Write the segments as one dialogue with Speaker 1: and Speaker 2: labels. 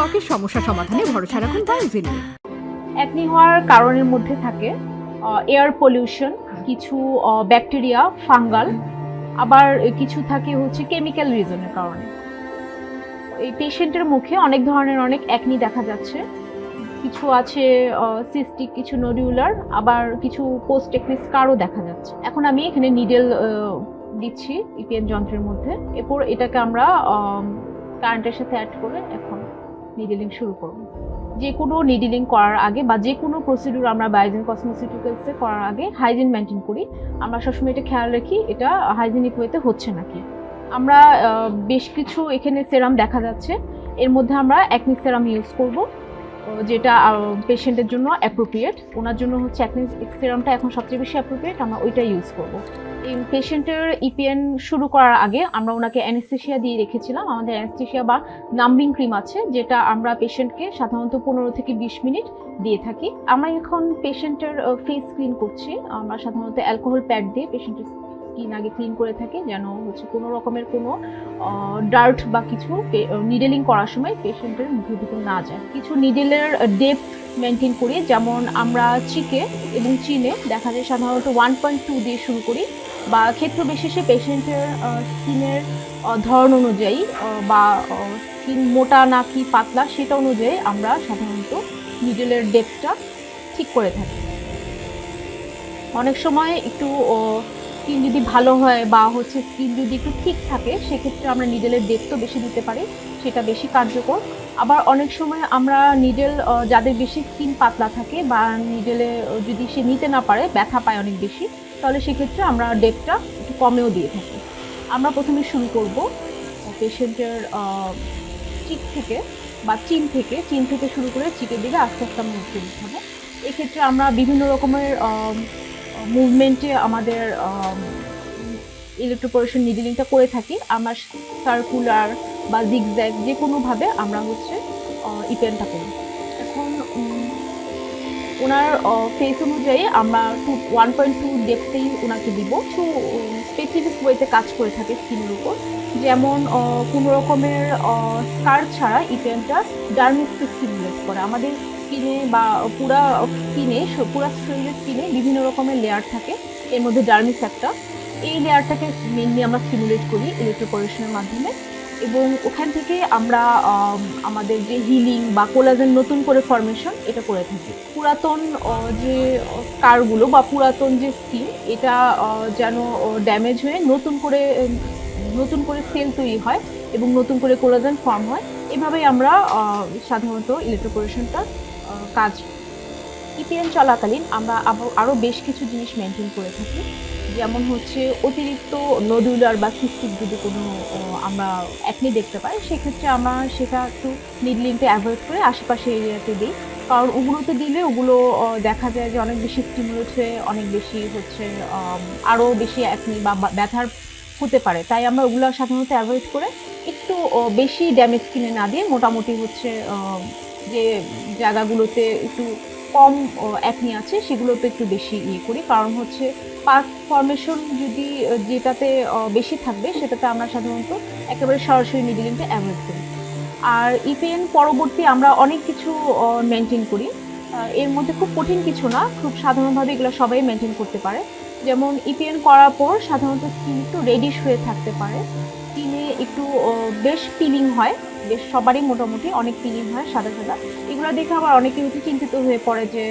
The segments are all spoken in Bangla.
Speaker 1: ত্বকের সমস্যা সমাধানে ভরসা রাখুন বায়োজিনে
Speaker 2: অ্যাকনি হওয়ার কারণের মধ্যে থাকে এয়ার পলিউশন কিছু ব্যাকটেরিয়া ফাঙ্গাল আবার কিছু থাকে হচ্ছে কেমিক্যাল রিজনের কারণে। এই পেশেন্টের মুখে অনেক ধরনের অনেক অ্যাকনি দেখা যাচ্ছে। কিছু আছে সিস্টিক কিছু নডিউলার আবার কিছু পোস্ট টেকনি স্কারও দেখা যাচ্ছে। এখন আমি এখানে নিডেল দিচ্ছি ইপিএন যন্ত্রের মধ্যে। এরপর এটাকে আমরা কারেন্টের সাথে অ্যাড করে এখন নিডেলিং শুরু করব। যে কোনো নিডিলিং করার আগে বা যে কোনো প্রসিডিউর আমরা বায়োজেন কসমোসিটিক্যালসে করার আগে হাইজিন মেনটেন করি। আমরা সবসময় এটা খেয়াল রাখি, এটা হাইজিনিক ওয়েতে হচ্ছে নাকি? আমরা বেশ কিছু এখানে সেরাম দেখা যাচ্ছে। এর মধ্যে আমরা একনিক সেরাম ইউজ করব। যেটা পেশেন্টের জন্য অ্যাপ্রোপ্রিয়েট ওনার জন্য হচ্ছে একনিক সেরামটা এখন সবচেয়ে বেশি অ্যাপ্রোপ্রিয়েট আমরা ওইটা ইউজ করব। এই পেশেন্টের ইপিএন শুরু করার আগে আমরা ওনাকে অ্যানেস্থেশিয়া দিয়ে রেখেছিলাম, আমাদের অ্যানেস্থেশিয়া বা নাম্বিং ক্রিম আছে, যেটা আমরা পেশেন্টকে সাধারণত পনেরো থেকে বিশ মিনিট দিয়ে থাকি। আমরা এখন পেশেন্টের ফেস ক্লিন করছি, আমরা সাধারণত অ্যালকোহল প্যাড দিয়ে পেশেন্টের স্কিন আগে ক্লিন করে থাকি, যেন হচ্ছে কোনো রকমের কোনো ডার্ট বা কিছু নিডেলিং করার সময় পেশেন্টের মুখের ভিতর না যায়। কিছু নিডেলের ডেপথ মেনটেন করি, যেমন আমরা চিকে এবং চিনে দেখা যায় সাধারণত ওয়ান পয়েন্ট টু দিয়ে শুরু করি, বা ক্ষেত্র বিশেষে পেশেন্টের স্কিনের ধরন অনুযায়ী বা স্কিন মোটা না কি পাতলা সেটা অনুযায়ী আমরা সাধারণত নিডেলের ডেপথটা ঠিক করে থাকি। অনেক সময় একটু স্কিন যদি ভালো হয় বা হচ্ছে স্কিন যদি একটু ঠিক থাকে, সেক্ষেত্রে আমরা নিডেলের ডেপথও বেশি দিতে পারি, সেটা বেশি কার্যকর। আবার অনেক সময় আমরা নিডেল যাদের বেশি স্কিন পাতলা থাকে বা নিডেলে যদি সে নিতে না পারে, ব্যথা পায় অনেক বেশি, তাহলে সেক্ষেত্রে আমরা ডেপটা একটু কমেও দিয়ে থাকি। আমরা প্রথমে শুরু করব পেশেন্টের চিক থেকে বা চিন থেকে। চিন থেকে শুরু করে চিকের দিকে আস্তে আস্তে আমরা উঠতে দিতে হবে। এক্ষেত্রে আমরা বিভিন্ন রকমের মুভমেন্টে আমাদের ইলেকট্রোপোরেশন নিডিলিংটা করে থাকি। আমরা সার্কুলার বা জিগজ্যাগ যে কোনোভাবে আমরা হচ্ছে ইপেনটা করি। এখন ওনার ফেস অনুযায়ী আমরা টু ওয়ান পয়েন্ট টু ডেপতেই ওনাকে দিব। কিছু স্পেসিফিক ওয়েতে কাজ করে থাকে স্কিনের উপর। যেমন কোনো রকমের স্কার ছাড়া ইপেনটা ডার্মিক্সকে স্টিমুলেট করে। আমাদের স্কিনে বা পুরা স্কিনে পুরা শরীরের স্কিনে বিভিন্ন রকমের লেয়ার থাকে। এর মধ্যে ডার্মিক্স একটা। এই লেয়ারটাকে মেনলি আমরা স্টিমুলেট করি ইলেকট্রোপোরেশনের মাধ্যমে। এবং ওখান থেকে আমরা আমাদের যে হিলিং বা কোলাজেন নতুন করে ফরমেশন এটা করে থাকি। পুরাতন যে, কারগুলো বা পুরাতন যে স্কিন এটা যেন ড্যামেজ হয়ে নতুন করে নতুন করে সেল তৈরি হয় এবং নতুন করে কোলাজেন ফর্ম হয়। এভাবেই আমরা সাধারণত ইলেকট্রোপোরেশনটা কাজ ইপিএন চলাকালীন আমরা আরও বেশ কিছু জিনিস মেনটেন করে থাকি। যেমন হচ্ছে অতিরিক্ত নদুলার বা সিস্টিক যদি কোনো আমরা একনি দেখতে পাই, সেক্ষেত্রে আমরা সেটা একটু নিডলিংটা অ্যাভয়েড করে আশেপাশে এরিয়াতে দিই। কারণ ওগুলোতে দিলে ওগুলো দেখা যায় যে অনেক বেশি স্টিমুলেট হয়ে, অনেক বেশি হচ্ছে আরও বেশি একনি বা ব্যথার হতে পারে। তাই আমরা ওগুলো সাধারণত অ্যাভয়েড করে একটু বেশি ড্যামেজ কিনে না দিয়ে মোটামুটি হচ্ছে যে জায়গাগুলোতে একটু কম অ্যাকনি আছে, সেগুলোতে একটু বেশি ইয়ে করি। কারণ হচ্ছে পার্ক ফর্মেশন যদি যেটাতে বেশি থাকবে, সেটাতে আমরা সাধারণত একেবারে সরাসরি নিডিলিংটা অ্যাভয়েড করি। আর ইপিএন পরবর্তী আমরা অনেক কিছু মেনটেন করি। এর মধ্যে খুব কঠিন কিছু না, খুব সাধারণভাবে এগুলো সবাই মেনটেন করতে পারে। যেমন ইপিএন করার পর সাধারণত স্কিন একটু রেডিশ হয়ে থাকতে পারে। একটু বেশ পিলিং হয়। বেশ সবারই মোটামুটি অনেক পিলিং হয় সাদা সাদা। এগুলো দেখে আবার অনেকে হচ্ছে চিন্তিত হয়ে পড়ে যে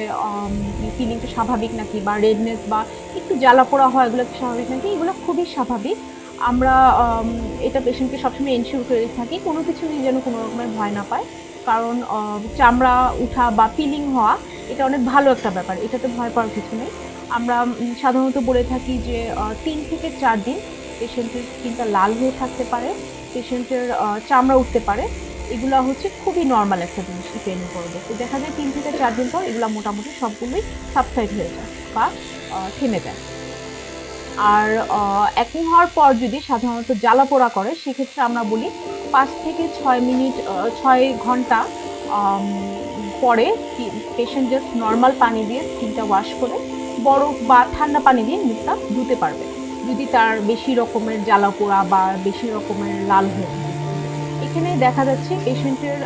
Speaker 2: ফিলিংটা স্বাভাবিক নাকি? বা রেডনেস বা একটু জ্বালা পোড়া হয় এগুলো স্বাভাবিক নাকি? এগুলো খুবই স্বাভাবিক। আমরা এটা পেশেন্টকে সবসময় এনশিওর করে থাকি, কোনো কিছু নিয়ে যেন কোনো রকমের ভয় না পায়। কারণ চামড়া উঠা বা পিলিং হওয়া, এটা অনেক ভালো একটা ব্যাপার। এটাতে ভয় পাওয়ার কিছু নেই। আমরা সাধারণত বলে থাকি যে তিন থেকে চার দিন পেশেন্টের স্কিনটা লাল হয়ে থাকতে পারে, পেশেন্টের চামড়া উঠতে পারে। এগুলো হচ্ছে খুবই নর্মাল একটা জিনিস পেন করবে তো দেখা যায় তিন থেকে চার দিন পর এগুলো মোটামুটি সবগুলোই সাবসাইড হয়ে যায় বা থেমে যায়। আর একই হওয়ার পর যদি সাধারণত জ্বালা পোড়া করে, সেক্ষেত্রে আমরা বলি পাঁচ থেকে ছয় মিনিট ছয় ঘণ্টা পরে পেশেন্ট জাস্ট নর্মাল পানি দিয়ে স্কিনটা ওয়াশ করে, বরফ বা ঠান্ডা পানি দিয়ে মুখটা ধুতে পারবে। যদি তার বেশি রকমের জ্বালা পোড়া বা বেশি রকমের লাল হয়ে এখানে দেখা যাচ্ছে পেশেন্টের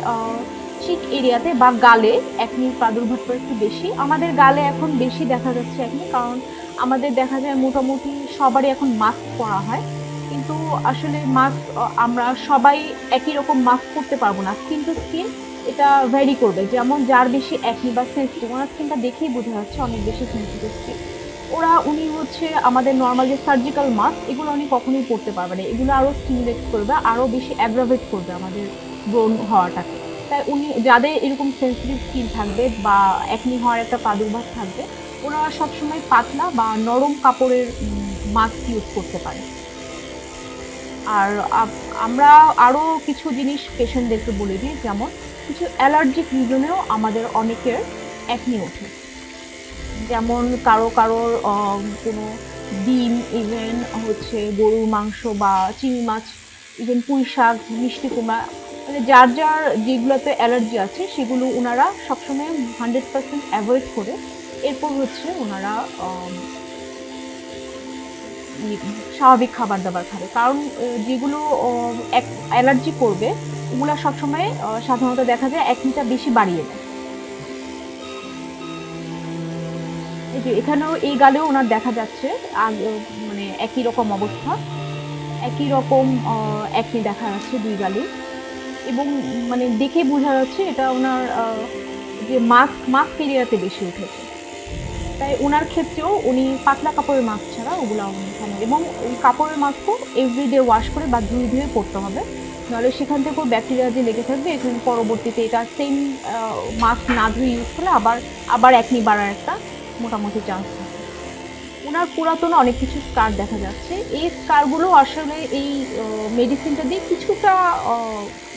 Speaker 2: চিক এরিয়াতে বা গালে একনির প্রাদুর্ভাবটা একটু বেশি। আমাদের গালে এখন বেশি দেখা যাচ্ছে একনি কারণ আমাদের দেখা যায় মোটামুটি সবারই এখন মাস্ক পরা হয়। কিন্তু আসলে মাস্ক আমরা সবাই একই রকম মাস্ক পরতে পারব না। স্কিন টু স্কিন এটা ভ্যারি করবে। যেমন যার বেশি একনি বা সেন্সিটিভ ওনার স্কিনটা দেখেই বোঝা যাচ্ছে অনেক বেশি সেন্সিটিভ স্কিন ওরা, উনি হচ্ছে আমাদের নর্মাল যে সার্জিক্যাল মাস্ক এগুলো উনি কখনোই পরতে পারবে না। এগুলো আরও স্টিমুলেট করবে আরও বেশি অ্যাগ্রাভেট করবে আমাদের ব্রণ হওয়াটাকে। তাই উনি, যাদের এরকম সেন্সিটিভ স্কিন থাকবে বা একনি হওয়ার একটা প্রাদুর্ভাব থাকবে, ওরা সবসময় পাতলা বা নরম কাপড়ের মাস্ক ইউজ করতে পারে। আর আমরা আরও কিছু জিনিস পেশেন্টদেরকে বলে দিই, যেমন কিছু অ্যালার্জিক রিজনেও আমাদের অনেকের একনি ওঠে। যেমন কারও কারোর কোনো ডিম ইভেন হচ্ছে গরুর মাংস বা চিংড়ি মাছ ইভেন পুঁই শাক, মিষ্টি কুমড়া মানে যার যার যেগুলোতে অ্যালার্জি আছে, সেগুলো ওনারা সবসময় হান্ড্রেড পার্সেন্ট অ্যাভয়েড করে, এরপর হচ্ছে ওনারা স্বাভাবিক খাবার দাবার খাবে। কারণ যেগুলো অ্যালার্জি করবে, ওগুলো সবসময় সাধারণত দেখা যায় একনিটা বেশি বাড়িয়ে দেয়। যে এখানেও এই গালেও ওনার দেখা যাচ্ছে। মানে একই রকম অবস্থা। একই রকম একই দেখা যাচ্ছে দুই গালে। এবং মানে দেখে বোঝা যাচ্ছে এটা ওনার যে মাস্ক মাস্ক এরিয়াতে বেশি উঠেছে। তাই ওনার ক্ষেত্রেও উনি পাতলা কাপড়ের মাস্ক ছাড়া ওগুলো উনি এবং ওই কাপড়ের মাস্কও এভরিডে ওয়াশ করে বা ধুয়ে ধুয়ে পরতে হবে। নাহলে সেখান থেকেও ব্যাকটেরিয়া যে লেগে থাকবে, এখানে পরবর্তীতে এটা সেম মাস্ক না ধুয়ে ইউজ করলে আবার আবার একনি বাড়ার একটা মোটামুটি চান্স থাকে ওনার পুরাতন অনেক কিছু স্কার দেখা যাচ্ছে। এই স্কারগুলো আসলে এই মেডিসিনটা দিয়ে কিছুটা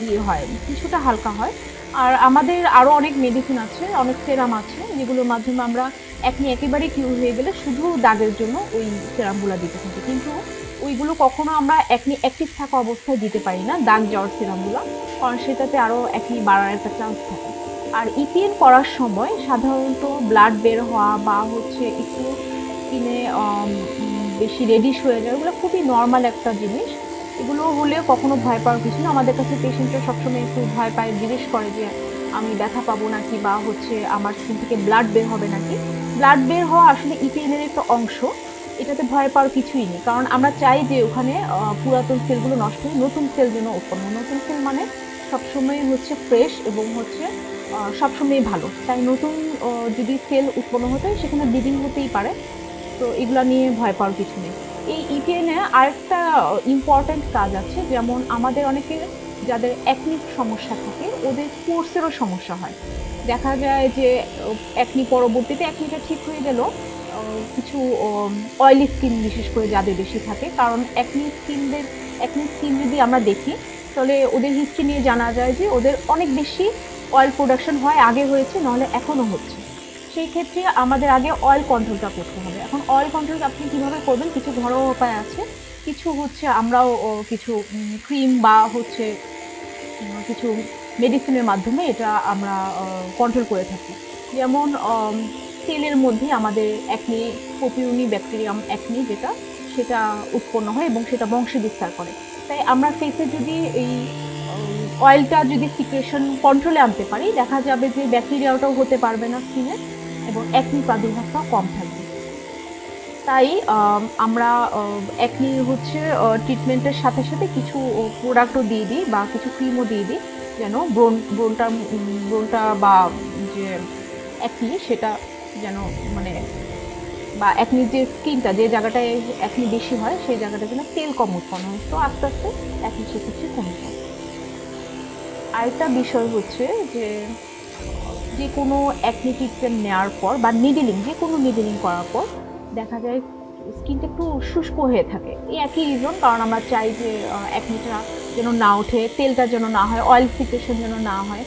Speaker 2: ইয়ে হয়, কিছুটা হালকা হয়। আর আমাদের আরও অনেক মেডিসিন আছে, অনেক সেরাম আছে, যেগুলোর মাধ্যমে আমরা একনি একেবারে কিউর হয়ে গেলে শুধু দাগের জন্য ওই সেরামগুলো দিতে থাকি। কিন্তু ওইগুলো কখনো আমরা একনি অ্যাক্টিভ থাকা অবস্থায় দিতে পারি না, দাগ যাওয়ার সেরামগুলো কারণ সেটাতে আরও একনি বাড়ার একটা চান্স থাকে। আর ইপিএন করার সময় সাধারণত ব্লাড বের হওয়া বা হচ্ছে একটু স্কিনে বেশি রেডিশ হয়ে যায় ওগুলো খুবই নর্মাল একটা জিনিস। এগুলো হলে কখনো ভয় পাওয়ার কিছু না। আমাদের কাছে পেশেন্টরা সবসময় একটু ভয় পায়, জিজ্ঞেস করে যে, আমি ব্যথা পাবো নাকি বা হচ্ছে আমার স্কিন থেকে ব্লাড বের হবে নাকি? ব্লাড বের হওয়া আসলে ইপিএনের একটা অংশ। এটাতে ভয় পাওয়ার কিছুই নেই। কারণ আমরা চাই যে ওখানে পুরাতন সেলগুলো নষ্ট হয়ে নতুন সেল যেন উৎপন্ন। নতুন সেল মানে সবসময় হচ্ছে ফ্রেশ এবং হচ্ছে আহ, সবসময় ভালো। তাই নতুন যদি সেল উৎপন্ন হতে হয় সেখানে ব্লিডিং হতেই পারে। তো এগুলো নিয়ে ভয় পাওয়ার কিছু নেই। এই ইপিএনে আরেকটা ইম্পর্ট্যান্ট কাজ আছে। যেমন আমাদের অনেকে যাদের একনিক সমস্যা থাকে ওদের কোর্সেরও সমস্যা হয়। দেখা যায় যে একনি পরবর্তীতে একনিটা ঠিক হয়ে গেল কিছু অয়েলি স্কিন বিশেষ করে যাদের বেশি থাকে। কারণ একনি স্কিনদের একনি স্কিন যদি আমরা দেখি তাহলে ওদের হিস্ট্রি নিয়ে জানা যায় যে ওদের অনেক বেশি অয়েল প্রোডাকশন হয়, আগে হয়েছে, নাহলে এখনও হচ্ছে। সেই ক্ষেত্রে আমাদের আগে অয়েল কন্ট্রোলটা করতে হবে। এখন অয়েল কন্ট্রোল আপনি কীভাবে করবেন? কিছু ঘরোয়া উপায় আছে। কিছু হচ্ছে আমরাও কিছু ক্রিম বা হচ্ছে কিছু মেডিসিনের মাধ্যমে এটা আমরা কন্ট্রোল করে থাকি। যেমন তেলের মধ্যে আমাদের একনি পপিউনি ব্যাকটেরিয়াম একনি যেটা, সেটা উৎপন্ন হয় এবং সেটা বংশে বিস্তার করে। তাই আমরা ফেসে যদি এই অয়েলটা যদি সিক্রেশন কন্ট্রোলে আনতে পারি দেখা যাবে যে ব্যাকটেরিয়াটাও হতে পারবে না স্কিনে এবং একনি প্রাদুর্ভাবটা কম থাকবে। তাই আম, আমরা একনি হচ্ছে ট্রিটমেন্টের সাথে সাথে কিছু প্রোডাক্টও দিয়ে দিই বা কিছু ক্রিমও দিয়ে দিই যেন ব্রোন ব্রণটা ব্রোনটা বা যে একনি সেটা যেন মানে বা একনি যে স্কিনটা যে জায়গাটায় একনি বেশি হয় সেই জায়গাটা যেন তেল কম উৎপন্ন হয়। তো আস্তে আস্তে একনি সেক্ষেত্রে কমে যায়। আরেকটা বিষয় হচ্ছে যে যে কোনো ট্রিটমেন্ট নেওয়ার পর বা নিডেলিং যে কোনো নিডেলিং করার পর দেখা যায় স্কিনটা একটু শুষ্ক হয়ে থাকে। এই একই রিজন কারণ আমরা চাই যে একনিটা যেন না ওঠে, তেলটা যেন না হয় অয়েল সিক্রেশন যেন না হয়।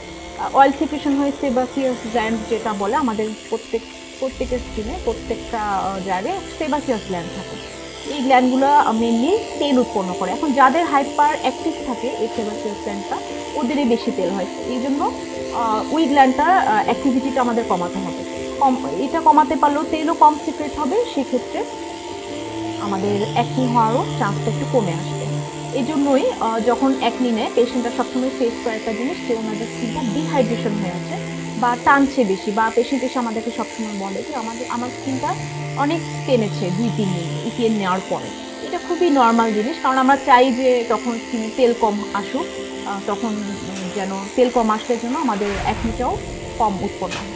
Speaker 2: অয়েল সিক্রেশন হয় সেবাসিয়াস গ্ল্যান্ড যেটা বলে আমাদের প্রত্যেক, প্রত্যেকের স্কিনে প্রত্যেকটা জায়গায় সেবাসিয়াস গ্ল্যান্ড থাকে। এই গ্ল্যান্ডগুলো মেনলি তেল উৎপন্ন করে। এখন যাদের হাইপার অ্যাক্টিভ থাকে, এই সেবাসিয়াস গ্ল্যান্ডটা ওদেরই বেশি তেল হয়। এই জন্য ওই গ্ল্যান্ডটার অ্যাক্টিভিটিটা আমাদের কমাতে হবে। কম, এটা কমাতে পারলেও তেলও কম সিক্রেট হবে, সেক্ষেত্রে আমাদের অ্যাক্টিভ হওয়ারও চান্সটা একটু কমে আসবে। এই জন্যই যখন একনি নেয় পেশেন্টরা সবসময় ফেস করে একটা জিনিস যে ওনাদের স্কিনটা ডিহাইড্রেশন হয়ে আছে। বা টানছে বেশি বা পেশেন্ট এসে আমাদেরকে সবসময় বলে যে আমাদের, আমার স্কিনটা অনেক টেনেছে দুই, তিন দিন ইপিএন নেওয়ার পরে। এটা খুবই নর্মাল জিনিস, কারণ আমরা চাই যে তখন স্কিনে তেল কম আসুক তখন যেন তেল কম আসলে জন্য আমাদের একনিটাও কম উৎপন্ন হয়।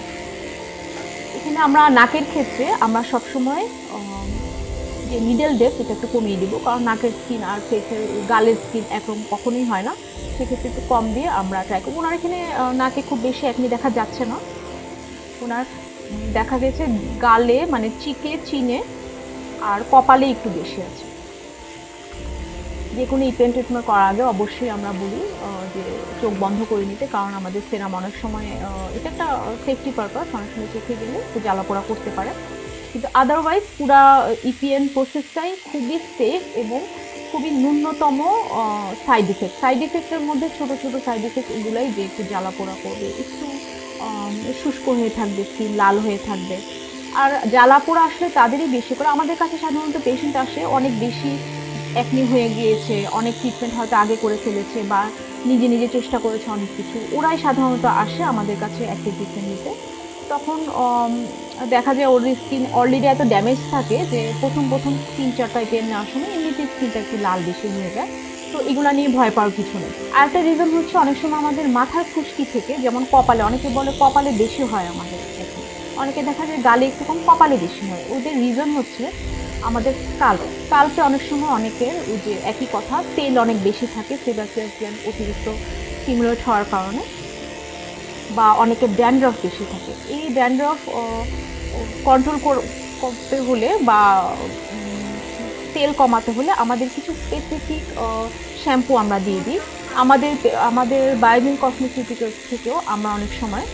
Speaker 2: এখানে আমরা নাকের ক্ষেত্রে আমরা সবসময় যে মিডল ডেপথ এটা একটু কমিয়ে দিব, কারণ নাকের স্কিন আর ফেসের গালের স্কিন একরকম কখনোই হয় না। সেক্ষেত্রে একটু কম দিয়ে আমরা ট্রাই করব। ওনার এখানে নাকে খুব বেশি একনি দেখা যাচ্ছে না। ওনার দেখা গেছে গালে মানে চিকে, চিনে, আর কপালে একটু বেশি আছে। যে কোনো ইপেন ট্রিটমেন্ট করার আগে অবশ্যই আমরা বলি যে চোখ বন্ধ করে নিতে, কারণ আমাদের সেরাম অনেক সময় এটা একটা সেফটি পারপাস অনেক সময় চোখে গেলে একটু জ্বালাপোড়া করতে পারে। কিন্তু আদারওয়াইজ পুরা ইপিএন প্রসেসটাই খুবই সেফ এবং খুবই ন্যূনতম সাইড ইফেক্ট সাইড ইফেক্টের মধ্যে ছোট ছোট সাইড ইফেক্ট এগুলাই যে একটু জ্বালা পোড়া করবে, একটু শুষ্ক হয়ে থাকবে স্কিন লাল হয়ে থাকবে। আর জ্বালা পোড়া আসলে তাদেরই বেশি করে। আমাদের কাছে সাধারণত পেশেন্ট আসে অনেক বেশি একনি হয়ে গিয়েছে, অনেক ট্রিটমেন্ট হয়তো আগে করে ফেলেছে বা নিজে নিজে চেষ্টা করেছে অনেক কিছু। ওরাই সাধারণত আসে আমাদের কাছে একটা ট্রিটমেন্ট নিতে। তখন দেখা যায় ওর স্কিন অলরেডি এত ড্যামেজ থাকে যে প্রথম প্রথম তিন চারটা পেন নেওয়ার সময় এমনিতে স্কিনটা একটু লাল বেশি হয়ে যায়। তো এগুলো নিয়ে ভয় পাওয়ার কিছু নেই। আর একটা রিজন হচ্ছে অনেক সময় আমাদের মাথার খুশকি থেকে, যেমন কপালে, অনেকে বলে কপালে বেশি হয় আমাদের অনেকে দেখা যায় গালে একটু কম, কপালে বেশি হয়। ওদের রিজন হচ্ছে আমাদের স্কাল্প স্কাল্পে অনেক সময় অনেকের ওই যে একই কথা, তেল অনেক বেশি থাকে সেবাসিয়াস অতিরিক্ত স্টিমুলেট হওয়ার কারণে। বা অনেকে ড্যান্ড্রফ বেশি থাকে। এই ড্যান্ড্রফ কন্ট্রোল করতে হলে বা তেল কমাতে হলে আমাদের কিছু স্পেসিফিক শ্যাম্পু আমরা দিয়ে দিই। আমাদের আমাদের বায়োজিন কসমেটিক্যালস থেকেও আমরা অনেক সময়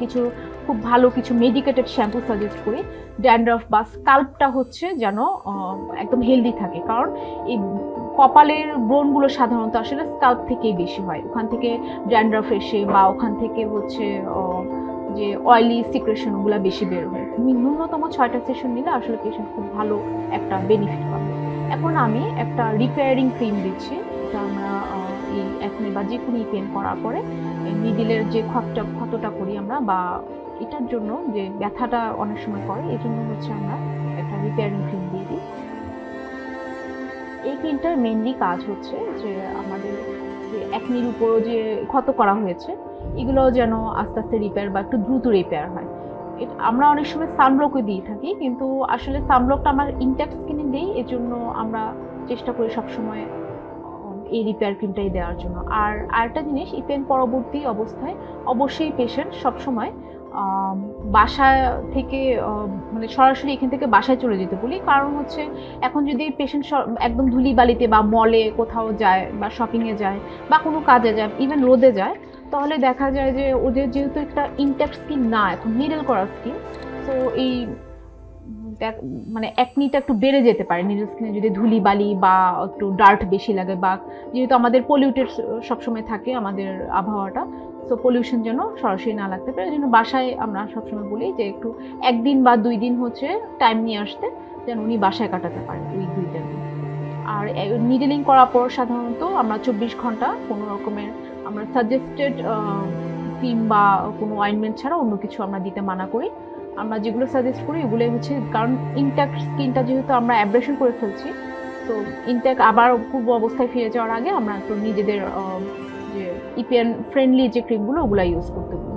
Speaker 2: কিছু খুব ভালো কিছু মেডিকেটেড শ্যাম্পু সাজেস্ট করি। ড্যান্ড্রফ বা স্কাল্পটা হচ্ছে যেন একদম হেলদি থাকে। কারণ এই কপালের ব্রণগুলো সাধারণত আসলে স্কাল্প থেকেই বেশি হয়। ওখান থেকে ড্যান্ড্রফ এসে বা ওখান থেকে হচ্ছে যে অয়েলি সিক্রেশনগুলো বেশি বের হয়। মি- ন্যূনতম ছয়টা সেশন নিলে আসলে পেশেন্ট খুব ভালো একটা বেনিফিট পাবে। এখন আমি একটা রিপেয়ারিং ক্রিম দিচ্ছি। এটা আমরা এই বা যে কোনো পেন করার পরে নিডিলের যে ক্ষতটা ক্ষতটা করি আমরা বা এটার জন্য যে ব্যথাটা অনেক সময় করে, এই জন্য হচ্ছে আমরা একটা রিপেয়ারিং ক্রিম দিয়ে দিই। এই ক্রিমটার মেনলি কাজ হচ্ছে যে আমাদের যে একনির উপরও যে ক্ষত করা হয়েছে, এগুলো যেন আস্তে আস্তে রিপেয়ার বা একটু দ্রুত রিপেয়ার হয়। আমরা অনেক সময় সানব্লকও দিয়ে থাকি, কিন্তু আসলে সানব্লকটা আমার ইনট্যাক্ট স্কিনে দেই এজন্য আমরা চেষ্টা করি সবসময় এই রিপেয়ার ক্রিমটাই দেওয়ার জন্য। আর আরেকটা জিনিস ইপেন পরবর্তী অবস্থায় অবশ্যই পেশেন্ট সবসময় বাসা থেকে মানে সরাসরি এখান থেকে বাসায় চলে যেতে বলি। কারণ হচ্ছে, এখন যদি পেশেন্ট একদম ধুলি বালিতে বা মলে কোথাও যায় বা শপিংয়ে যায় বা কোনো কাজে যায় ইভেন রোদে যায়, তাহলে দেখা যায় যে ওদের যেহেতু একটা ইনট্যাক্ট স্কিন না, এখন মিডল করা স্কিন তো এই মানে একনিটা একটু বেড়ে যেতে পারে। নিজের স্কিনে যদি ধুলি বালি বা একটু ডার্ট বেশি লাগে বা যেহেতু আমাদের পলিউটেড সবসময় থাকে আমাদের আবহাওয়াটা সো পলিউশন যেন সরাসরি না লাগতে পারে। জন্য বাসায় আমরা সবসময় বলি যে একটু একদিন বা দুই দিন হচ্ছে টাইম নিয়ে আসতে, যেন উনি বাসায় কাটাতে পারেন ওই দুইটা আর নিডেলিং করার পর সাধারণত আমরা চব্বিশ ঘণ্টা কোনো রকমের আমরা সাজেস্টেড ক্রিম বা কোনো অয়েনমেন্ট ছাড়া অন্য কিছু আমরা দিতে মানা করি। আমরা যেগুলো সাজেস্ট করি, এগুলোই হচ্ছে কারণ ইনট্যাক্ট স্কিনটা যেহেতু আমরা অ্যাব্রেশন করে ফেলছি, তো ইনট্যাক্ট আবার পূর্ব অবস্থায় ফিরে যাওয়ার আগে আমরা একটু নিজেদের যে ইপিএন ফ্রেন্ডলি যে ক্রিমগুলো ওগুলো ইউজ করতে বলি